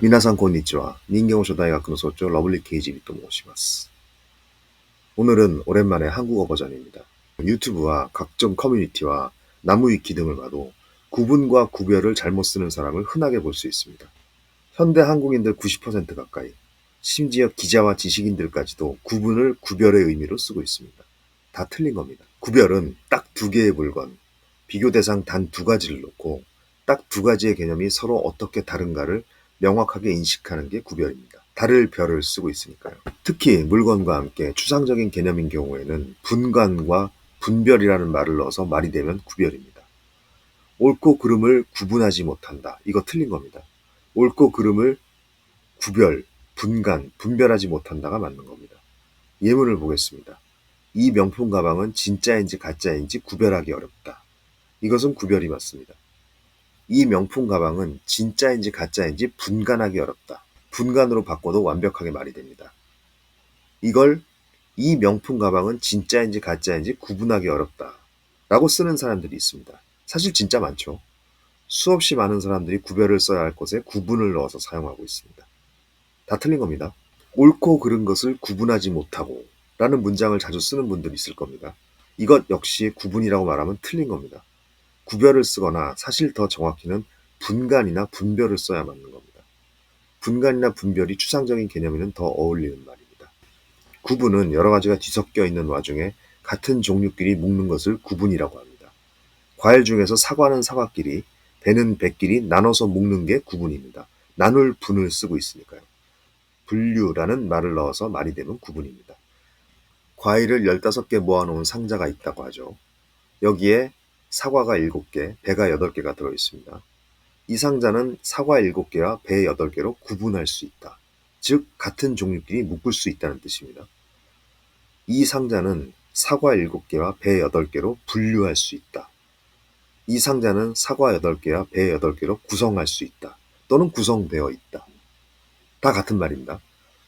皆さんこんにちは。人間오쇼大学の 소조 러블리 케이지비 또 모시마스. 오늘은 오랜만에 한국어 버전입니다. 유튜브와 각종 커뮤니티와 나무위키 등을 봐도 구분과 구별을 잘못 쓰는 사람을 흔하게 볼 수 있습니다. 현대 한국인들 90% 가까이, 심지어 기자와 지식인들까지도 구분을 구별의 의미로 쓰고 있습니다. 다 틀린 겁니다. 구별은 딱 두 개의 물건, 비교 대상 단 두 가지를 놓고 딱 두 가지의 개념이 서로 어떻게 다른가를 명확하게 인식하는 게 구별입니다. 다를 별을 쓰고 있으니까요. 특히 물건과 함께 추상적인 개념인 경우에는 분간과 분별이라는 말을 넣어서 말이 되면 구별입니다. 옳고 그름을 구분하지 못한다. 이거 틀린 겁니다. 옳고 그름을 구별, 분간, 분별하지 못한다가 맞는 겁니다. 예문을 보겠습니다. 이 명품 가방은 진짜인지 가짜인지 구별하기 어렵다. 이것은 구별이 맞습니다. 이 명품 가방은 진짜인지 가짜인지 분간하기 어렵다. 분간으로 바꿔도 완벽하게 말이 됩니다. 이걸 이 명품 가방은 진짜인지 가짜인지 구분하기 어렵다. 라고 쓰는 사람들이 있습니다. 사실 진짜 많죠. 수없이 많은 사람들이 구별을 써야 할 곳에 구분을 넣어서 사용하고 있습니다. 다 틀린 겁니다. 옳고 그른 것을 구분하지 못하고 라는 문장을 자주 쓰는 분들이 있을 겁니다. 이것 역시 구분이라고 말하면 틀린 겁니다. 구별을 쓰거나 사실 더 정확히는 분간이나 분별을 써야 맞는 겁니다. 분간이나 분별이 추상적인 개념에는 더 어울리는 말입니다. 구분은 여러 가지가 뒤섞여 있는 와중에 같은 종류끼리 묶는 것을 구분이라고 합니다. 과일 중에서 사과는 사과끼리, 배는 배끼리 나눠서 묶는 게 구분입니다. 나눌 분을 쓰고 있으니까요. 분류라는 말을 넣어서 말이 되면 구분입니다. 과일을 15개 모아놓은 상자가 있다고 하죠. 여기에 사과가 7개, 배가 8개가 들어 있습니다. 이 상자는 사과 7개와 배 8개로 구분할 수 있다. 즉, 같은 종류끼리 묶을 수 있다는 뜻입니다. 이 상자는 사과 7개와 배 8개로 분류할 수 있다. 이 상자는 사과 8개와 배 8개로 구성할 수 있다. 또는 구성되어 있다. 다 같은 말입니다.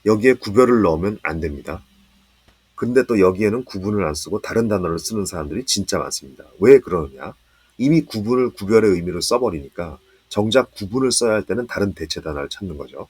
여기에 구별을 넣으면 안 됩니다. 근데 또 여기에는 구분을 안 쓰고 다른 단어를 쓰는 사람들이 진짜 많습니다. 왜 그러느냐? 이미 구분을 구별의 의미로 써버리니까 정작 구분을 써야 할 때는 다른 대체 단어를 찾는 거죠.